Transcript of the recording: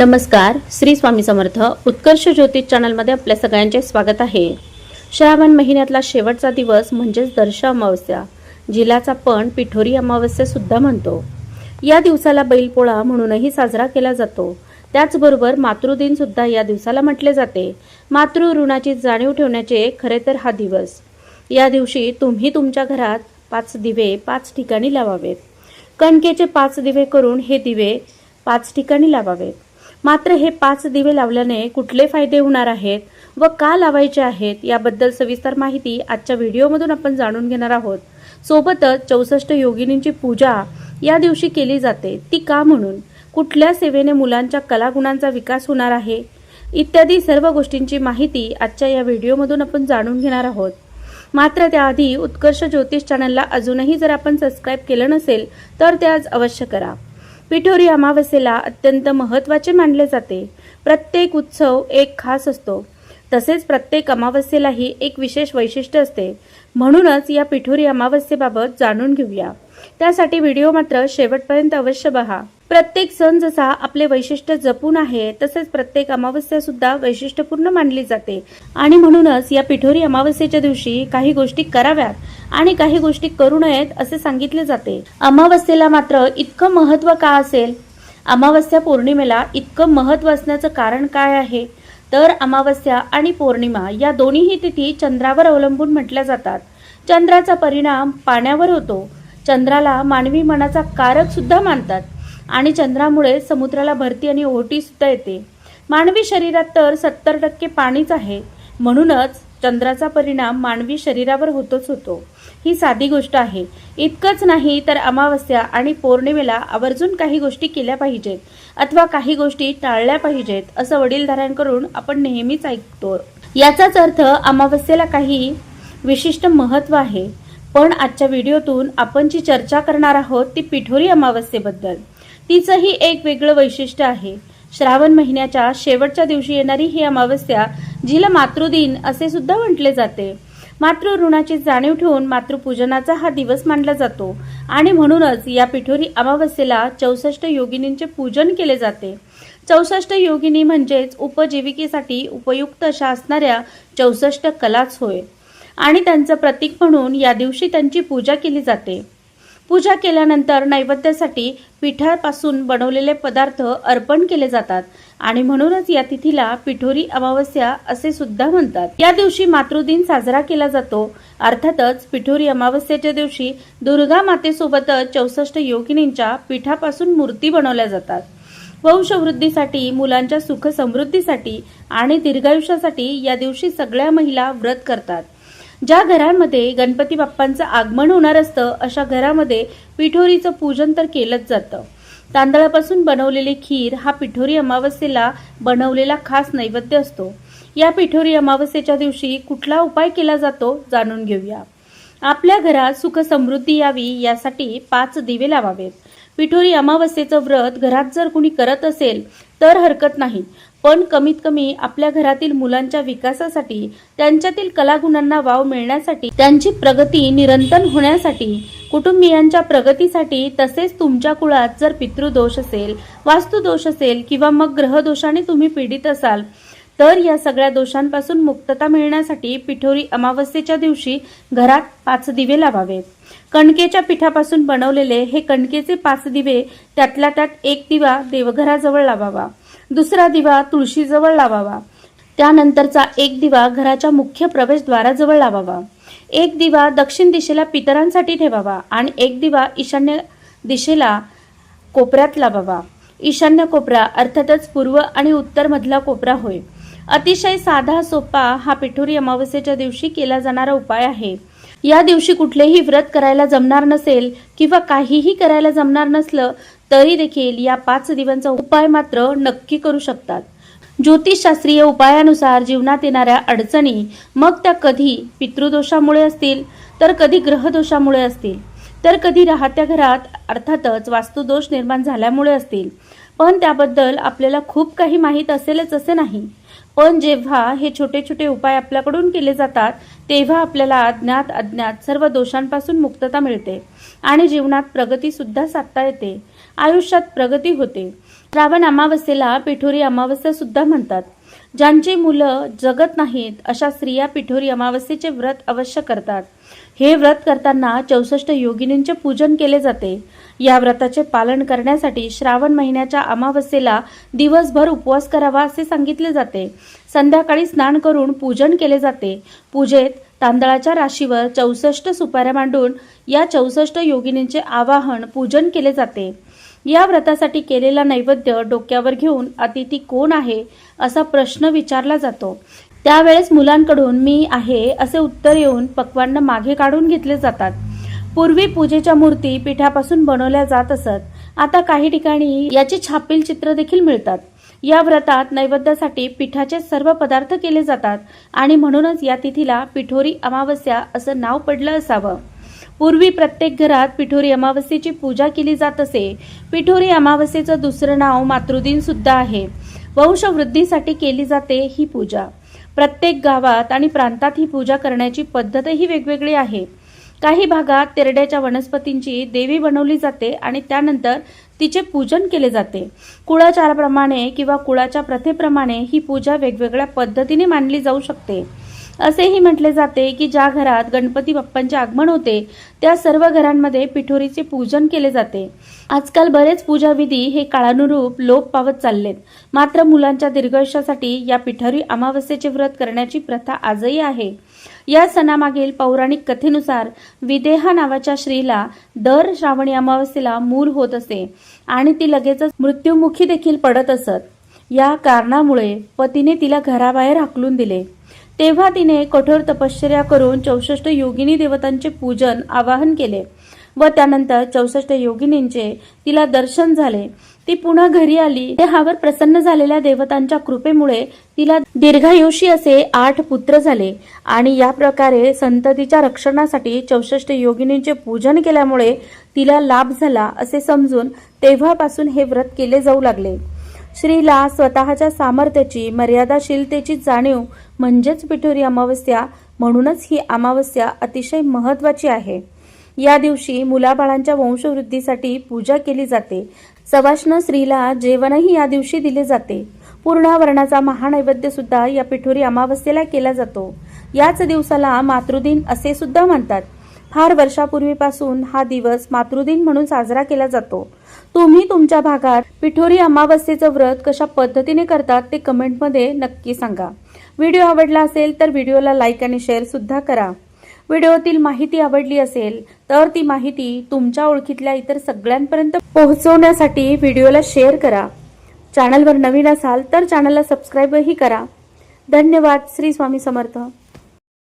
नमस्कार श्री स्वामी समर्थ. उत्कर्ष ज्योतिष चॅनलमध्ये आपल्या सगळ्यांचे स्वागत आहे. श्रावण महिन्यातला शेवटचा दिवस म्हणजेच दर्श अमावस्या जिलाचा पण पिठोरी अमावस्यासुद्धा म्हणतो. या दिवसाला बैलपोळा म्हणूनही साजरा केला जातो. त्याचबरोबर मातृदिनसुद्धा या दिवसाला म्हटले जाते. मातृ ऋणाची जाणीव ठेवण्याचे खरे तर हा दिवस. या दिवशी तुम्ही तुमच्या घरात पाच दिवे पाच ठिकाणी लावावेत. कणकेचे पाच दिवे करून हे दिवे पाच ठिकाणी लावावेत. मात्र हे पाच दिवे लावल्याने कुठले फायदे होणार आहेत व का लावायचे आहेत याबद्दल सविस्तर माहिती आजच्या व्हिडिओमधून आपण जाणून घेणार आहोत. सोबतच चौसष्ट योगिनींची पूजा या दिवशी केली जाते. ती का म्हणून? कुठल्या सेवेने मुलांच्या कलागुणांचा विकास होणार आहे? इत्यादी सर्व गोष्टींची माहिती आजच्या या व्हिडिओमधून आपण जाणून घेणार आहोत. मात्र त्याआधी उत्कर्ष ज्योतिष चॅनलला अजूनही जर आपण सबस्क्राईब केलं नसेल तर ते आज अवश्य करा. पिठोरी अमावस्येला अत्यंत महत्त्वाचे मानले जाते. प्रत्येक उत्सव एक खास असतो. तसेच प्रत्येक अमावस्येलाही एक विशेष वैशिष्ट्य असते. म्हणूनच या पिठोरी अमावस्येबाबत जाणून घेऊया. त्यासाठी व्हिडिओ मात्र शेवटपर्यंत अवश्य पहा प्रत्येक सण जसा आपले वैशिष्ट्य जपून आहे तसेच प्रत्येक अमावस्या सुद्धा वैशिष्ट्यपूर्ण मानली जाते. आणि म्हणूनच या पिठोरी अमावस्येच्या दिवशी काही गोष्टी कराव्यात आणि काही गोष्टी करू नयेत असे सांगितले जाते. अमावस्येला मात्र इतकं महत्त्व का असेल? अमावस्या पौर्णिमेला इतकं महत्त्व असण्याचं कारण काय आहे? तर अमावस्या आणि पौर्णिमा या दोन्हीही तिथी चंद्रावर अवलंबून म्हटल्या जातात. चंद्राचा परिणाम पाण्यावर होतो. चंद्राला मानवी मनाचा कारक सुद्धा मानतात. आणि चंद्रामुळे समुद्राला भरती आणि ओहोटी सुद्धा येते. मानवी शरीरात तर सत्तर टक्के पाणीच आहे. म्हणूनच चंद्राचा परिणाम मानवी शरीरावर होतोच होतो. ही साधी गोष्ट आहे. इतकंच नाही तर अमावस्या आणि पौर्णिमेला आवर्जून काही गोष्टी केल्या पाहिजेत अथवा काही गोष्टी टाळल्या पाहिजेत असं वडीलधाऱ्यांकडून आपण नेहमीच ऐकतो. याचाच अर्थ अमावस्येला काही विशिष्ट महत्त्व आहे. पण आजच्या व्हिडिओतून आपण जी चर्चा करणार आहोत ती पिठोरी अमावस्येबद्दल. तिचंही एक वेगळं वैशिष्ट्य आहे. श्रावण महिन्याच्या शेवटच्या दिवशी येणारी ही अमावस्या जिला मातृदिन असे सुद्धा म्हटले जाते. मातृ ऋणाची जाणीव ठेवून मातृपूजनाचा हा दिवस मानला जातो आणि म्हणूनच या पिठोरी अमावस्येला चौसष्ट योगिनींचे पूजन केले जाते. चौसष्ट योगिनी म्हणजेच उपजीविकेसाठी उपयुक्त अशा असणाऱ्या चौसष्ट कलाच होय. आणि त्यांचं प्रतीक म्हणून या दिवशी त्यांची पूजा केली जाते. पूजा केल्यानंतर नैवेद्यासाठी पिठापासून बनवलेले पदार्थ अर्पण केले जातात. आणि म्हणूनच या तिथीला पिठोरी अमावस्या असे सुद्धा म्हणतात. या दिवशी मातृदिन साजरा केला जातो. अर्थातच पिठोरी अमावस्येच्या दिवशी दुर्गा मातेसोबतच चौसष्ट योगिनींच्या पिठापासून मूर्ती बनवल्या जातात. वंशवृद्धीसाठी मुलांच्या सुख समृद्धीसाठी आणि दीर्घायुष्यासाठी या दिवशी सगळ्या महिला व्रत करतात. ज्या घरांमध्ये गणपती बाप्पांचं आगमन होणार असतं अशा घरामध्ये पिठोरीचं पूजन तर केलंच जातं. तांदळापासून बनवलेली खीर हा पिठोरी अमावस्येला बनवलेला खास नैवेद्य असतो. या पिठोरी अमावस्येच्या दिवशी कुठला उपाय केला जातो जाणून घेऊया. आपल्या घरात सुख समृद्धी यावी यासाठी पाच दिवे लावावेत. पिठोरी अमावस्येचं व्रत घरात जर कुणी करत असेल तर हरकत नाही. पण कमीत कमी आपल्या घरातील मुलांच्या विकासासाठी त्यांच्यातील कलागुणांना वाव मिळण्यासाठी त्यांची प्रगती निरंतर होण्यासाठी कुटुंबियांच्या प्रगतीसाठी तसेच तुमच्या कुळात जर पितृदोष असेल वास्तुदोष असेल किंवा मग ग्रहदोषाने तुम्ही पीडित असाल तर या सगळ्या दोषांपासून मुक्तता मिळण्यासाठी पिठोरी अमावस्येच्या दिवशी घरात पाच दिवे लावावेत कणकेच्या पिठापासून बनवलेले हे कणकेचे पाच दिवे त्यातल्या त्यात एक दिवा देवघराजवळ लावावा. दुसरा दिवा तुळशीजवळ लावावा. त्यानंतरचा एक दिवा घराच्या मुख्य प्रवेशद्वाराजवळ लावावा. एक दिवा दक्षिण दिशेला पितरांसाठी ठेवावा आणि एक दिवा ईशान्य दिशेला कोपऱ्यात लावावा. ईशान्य कोपरा अर्थातच पूर्व आणि उत्तर मधला कोपरा होय. अतिशय साधा सोपा हा पिठोरी अमावस्येच्या दिवशी केला जाणारा उपाय आहे. या दिवशी कुठलेही व्रत करायला जमणार नसेल किंवा काहीही करायला जमणार नसलं तरी देखील या पाच दिवांचा उपाय मात्र नक्की करू शकतात. ज्योतिषशास्त्रीय उपायानुसार जीवनात येणाऱ्या अडचणी मग त्या कधी पितृदोषामुळे असतील तर कधी ग्रहदोषामुळे असतील तर कधी राहत्या घरात अर्थातच वास्तुदोष निर्माण झाल्यामुळे असतील. पण त्याबद्दल आपल्याला खूप काही माहीत असेलच असे नाही. पण जेव्हा हे छोटे छोटे उपाय आपल्याकडून केले जातात तेव्हा आपल्याला अज्ञात अज्ञात सर्व दोषांपासून मुक्तता मिळते आणि जीवनात प्रगती सुद्धा साधता येते. आयुष्यात प्रगती होते. श्रावण अमावस्येला पिठोरी अमावस्या सुद्धा म्हणतात. ज्यांची मुलं जगत नाहीत अशा स्त्रिया पिठोरी अमावस्येचे व्रत अवश्य करतात. हे व्रत करताना चौसष्ट योगिनींचे पूजन केले जाते. या व्रताचे पालन करण्यासाठी श्रावण महिन्याच्या अमावस्येला दिवसभर उपवास करावा असे सांगितले जाते. संध्याकाळी स्नान करून पूजन केले जाते. पूजेत तांदळाच्या राशीवर चौसष्ट सुपाऱ्या मांडून या चौसष्ट योगिनींचे आवाहन पूजन केले जाते. या व्रतासाठी केलेला नैवेद्य डोक्यावर घेऊन अतिथी कोण आहे असा प्रश्न विचारला जातो. त्यावेळेस मुलांकडून मी आहे असे उत्तर येऊन पक्वान्न मागे काढून घेतले जातात. पूर्वी पूजेच्या मूर्ती पिठापासून बनवल्या जात असत. आता काही ठिकाणी याची छापील चित्र देखील मिळतात. या व्रतात नैवेद्यासाठी पिठाचे सर्व पदार्थ केले जातात आणि म्हणूनच या तिथीला पिठोरी अमावस्या असं नाव पडलं असावं. पूर्वी प्रत्येक घरात पिठोरी अमावस्येची पूजा केली जात असे. पिठोरी अमावस्येचं दुसरं नाव मातृदिन सुद्धा आहे. वंशवृद्धीसाठी केली जाते ही पूजा. प्रत्येक गावात आणि प्रांतात ही पूजा करण्याची पद्धतही वेगवेगळी आहे. काही भागात तेरड्याच्या वनस्पतींची देवी बनवली जाते आणि त्यानंतर तिचे पूजन केले जाते. कुळाचाराप्रमाणे किंवा कुळाच्या प्रथेप्रमाणे ही पूजा वेगवेगळ्या पद्धतीने मानली जाऊ शकते. असेही म्हटले जाते की ज्या घरात गणपती बाप्पांचे आगमन होते त्या सर्व घरांमध्ये पिठोरीचे पूजन केले जाते. आजकाल बरेच पूजाविधी हे काळानुरूप लोप पावत चाललेत. मात्र मुलांच्या दीर्घायुष्यासाठी या पिठोरी अमावस्येचे व्रत करण्याची प्रथा आजही आहे. या सणामागील पौराणिक कथेनुसार विदेहा नावाच्या श्रीला दर श्रावणी अमावस्येला मूल होत असे आणि ती लगेचच मृत्युमुखी देखील पडत असत. या कारणामुळे पतीने तिला घराबाहेर हाकलून दिले. तेव्हा तिने कठोर तपश्चर्या करून चौसष्ट योगिनी देवतांचे पूजन आवाहन केले व त्यानंतर चौसष्ट योगिनींचे तिला दर्शन झाले. ती पुन्हा घरी आली. देहावर प्रसन्न झालेल्या देवतांच्या कृपेमुळे तिला दीर्घायुषी असे आठ पुत्र झाले आणि या प्रकारे संततीच्या रक्षणासाठी चौसष्ट योगिनींचे पूजन केल्यामुळे तिला लाभ झाला असे समजून तेव्हापासून हे व्रत केले जाऊ लागले. श्रीला स्वतःच्या सामर्थ्याची मर्यादाशीलतेची जाणीव म्हणजेच पिठोरी अमावस्या म्हणूनच ही अमावस्या अतिशय महत्वाची आहे. या दिवशी मुलाबाळांच्या वंशवृद्धीसाठी पूजा केली जाते. सवाष्ण स्त्रीला जेवणही या दिवशी दिले जाते. पूर्णावरणाचा महानैवेद्य सुद्धा या पिठोरी अमावस्येला केला जातो. याच दिवसाला मातृदिन असे सुद्धा म्हणतात. फार वर्षापूर्वीपासून हा दिवस मातृदिन म्हणून साजरा केला जातो. तुम्ही तुमच्या भागात पिठोरी अमावस्येचं व्रत कशा पद्धतीने करतात ते कमेंटमध्ये नक्की सांगा. व्हिडिओ आवडला असेल तर व्हिडिओला लाईक आणि शेअर सुद्धा करा. व्हिडिओतील माहिती आवडली असेल तर ती माहिती तुमच्या ओळखीतल्या इतर सगळ्यांपर्यंत पोहोचवण्यासाठी व्हिडिओला शेअर करा. चॅनलवर नवीन असाल तर चॅनलला सबस्क्राईबही करा. धन्यवाद. श्री स्वामी समर्थ.